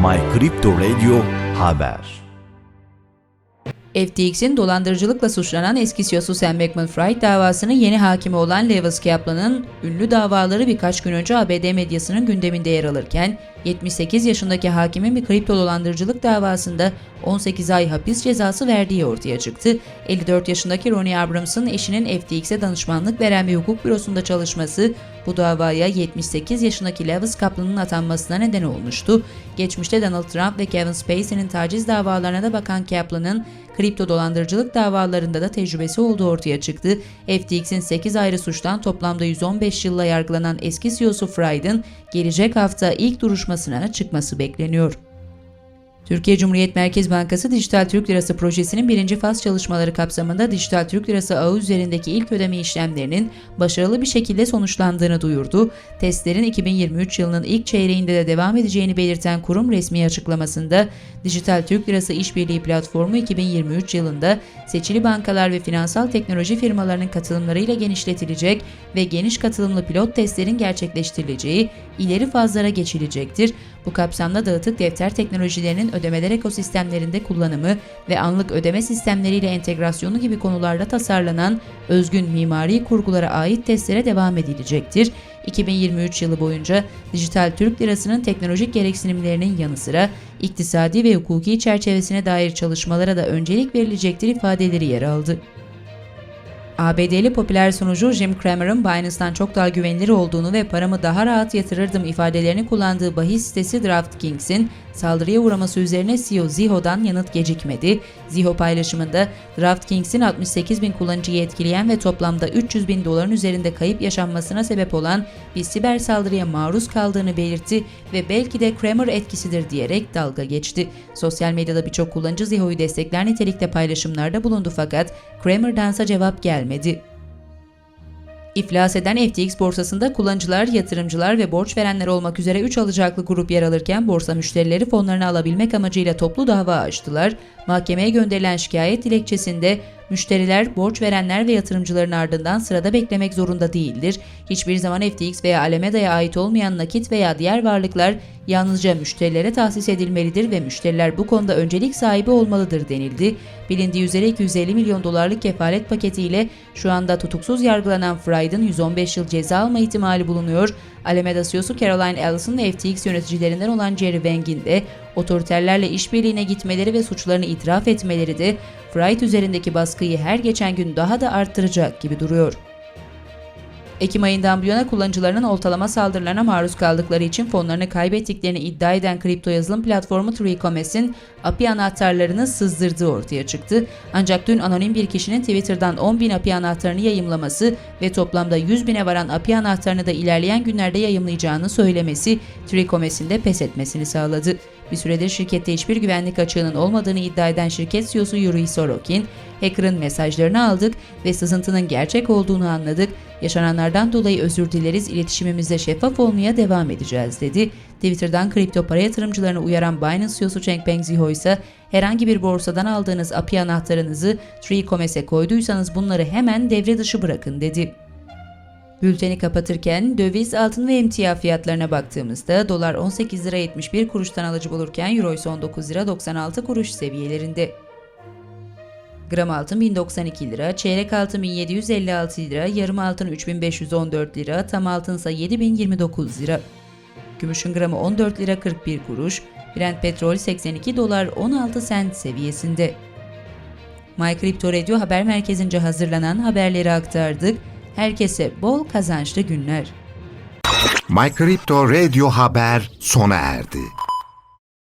My Crypto Radio Haber. FTX'in dolandırıcılıkla suçlanan eski CEO'su Sam Bankman-Fried davasının yeni hakimi olan Lewis Kaplan'ın ünlü davaları birkaç gün önce ABD medyasının gündeminde yer alırken 78 yaşındaki hakimin bir kripto dolandırıcılık davasında 18 ay hapis cezası verdiği ortaya çıktı. 54 yaşındaki Ronnie Abrams'ın eşinin FTX'e danışmanlık veren bir hukuk bürosunda çalışması bu davaya 78 yaşındaki Lewis Kaplan'ın atanmasına neden olmuştu. Geçmişte Donald Trump ve Kevin Spacey'nin taciz davalarına da bakan Kaplan'ın kripto dolandırıcılık davalarında da tecrübesi olduğu ortaya çıktı. FTX'in 8 ayrı suçtan toplamda 115 yılla yargılanan eski CEO'su Fried'in gelecek hafta ilk duruşmasına çıkması bekleniyor. Türkiye Cumhuriyet Merkez Bankası Dijital Türk Lirası projesinin birinci faz çalışmaları kapsamında Dijital Türk Lirası ağı üzerindeki ilk ödeme işlemlerinin başarılı bir şekilde sonuçlandığını duyurdu. Testlerin 2023 yılının ilk çeyreğinde de devam edeceğini belirten kurum resmi açıklamasında Dijital Türk Lirası İşbirliği Platformu 2023 yılında seçili bankalar ve finansal teknoloji firmalarının katılımlarıyla genişletilecek ve geniş katılımlı pilot testlerin gerçekleştirileceği ileri fazlara geçilecektir. Bu kapsamda dağıtık defter teknolojilerinin ödemeler ekosistemlerinde kullanımı ve anlık ödeme sistemleriyle entegrasyonu gibi konularda tasarlanan özgün mimari kurgulara ait testlere devam edilecektir. 2023 yılı boyunca dijital Türk lirasının teknolojik gereksinimlerinin yanı sıra iktisadi ve hukuki çerçevesine dair çalışmalara da öncelik verilecektir ifadeleri yer aldı. ABD'li popüler sunucu Jim Cramer'ın Binance'dan çok daha güvenilir olduğunu ve paramı daha rahat yatırırdım ifadelerini kullandığı bahis sitesi DraftKings'in saldırıya uğraması üzerine CEO Ziho'dan yanıt gecikmedi. Ziho paylaşımında DraftKings'in 68 bin kullanıcıyı etkileyen ve toplamda 300 bin doların üzerinde kayıp yaşanmasına sebep olan bir siber saldırıya maruz kaldığını belirtti ve belki de Kramer etkisidir diyerek dalga geçti. Sosyal medyada birçok kullanıcı Ziho'yu destekler nitelikte paylaşımlarda bulundu fakat Kramer'dansa cevap gelmedi. İflas eden FTX borsasında kullanıcılar, yatırımcılar ve borç verenler olmak üzere 3 alacaklı grup yer alırken borsa müşterileri fonlarını alabilmek amacıyla toplu dava açtılar. Mahkemeye gönderilen şikayet dilekçesinde müşteriler, borç verenler ve yatırımcıların ardından sırada beklemek zorunda değildir. Hiçbir zaman FTX veya Alameda'ya ait olmayan nakit veya diğer varlıklar yalnızca müşterilere tahsis edilmelidir ve müşteriler bu konuda öncelik sahibi olmalıdır denildi. Bilindiği üzere 250 milyon dolarlık kefalet paketiyle şu anda tutuksuz yargılanan Fried'in 115 yıl ceza alma ihtimali bulunuyor. Alameda CEO'su Caroline Ellison ve FTX yöneticilerinden olan Jerry Wang'in de otoriterlerle işbirliğine gitmeleri ve suçlarını itiraf etmeleri de Fried üzerindeki baskıyı her geçen gün daha da arttıracak gibi duruyor. Ekim ayından bu yana kullanıcılarının oltalama saldırılarına maruz kaldıkları için fonlarını kaybettiklerini iddia eden kripto yazılım platformu Treecommerce'in API anahtarlarını sızdırdığı ortaya çıktı. Ancak dün anonim bir kişinin Twitter'dan 10.000 API anahtarını yayımlaması ve toplamda 100 bine varan API anahtarını da ilerleyen günlerde yayımlayacağını söylemesi Treecommerce'in de pes etmesini sağladı. Bir süredir şirkette hiçbir güvenlik açığının olmadığını iddia eden şirket CEO'su Yuri Sorokin, hacker'ın mesajlarını aldık ve sızıntının gerçek olduğunu anladık. Yaşananlardan dolayı özür dileriz, iletişimimizde şeffaf olmaya devam edeceğiz dedi. Twitter'dan kripto para yatırımcılarını uyaran Binance CEO'su Changpeng Ziho ise herhangi bir borsadan aldığınız API anahtarınızı Treecommerce'e koyduysanız bunları hemen devre dışı bırakın dedi. Bülteni kapatırken döviz, altın ve emtia fiyatlarına baktığımızda dolar 18 lira 71 kuruştan alıcı bulurken euro ise 19 lira 96 kuruş seviyelerinde. Gram altın 1092 lira, çeyrek altın 1756 lira, yarım altın 3514 lira, tam altın ise 7029 lira. Gümüşün gramı 14 lira 41 kuruş, Brent petrol 82 dolar 16 sent seviyesinde. My Crypto Radio haber merkezince hazırlanan haberleri aktardık. Herkese bol kazançlı günler. My Crypto Radio Haber sona erdi.